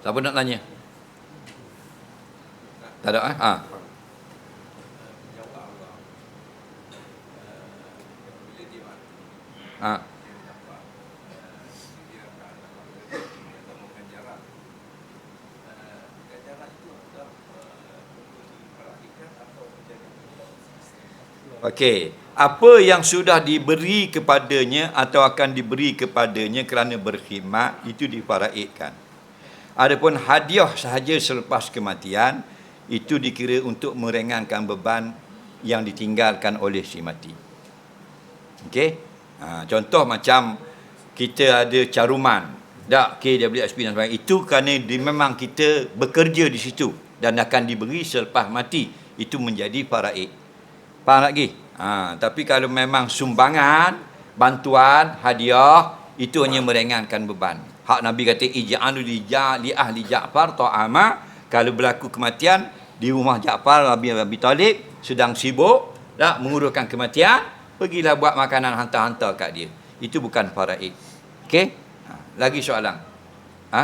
Siapa nak tanya? Tak ada eh? Ha. Ha. Okey, apa yang sudah diberi kepadanya atau akan diberi kepadanya kerana berkhidmat itu difaraidkan. Adapun hadiah sahaja selepas kematian itu dikira untuk meringankan beban yang ditinggalkan oleh si mati. Okey? Ha, contoh macam kita ada caruman, dak KWSP dan sebagainya. Itu kerana di, memang kita bekerja di situ dan akan diberi selepas mati. Itu menjadi faraid. Faham lagi? Ha, tapi kalau memang sumbangan, bantuan, hadiah, itu hanya meringankan beban. Hak Nabi kata ij'alu li ja li ahli Ja'far ta'ama kalau berlaku kematian di rumah Ja'far Nabi Abi Talib sedang sibuk nak menguruskan kematian, pergilah buat makanan hantar-hantar kat dia. Itu bukan faraid. Okey? Ha, lagi soalan. Ha?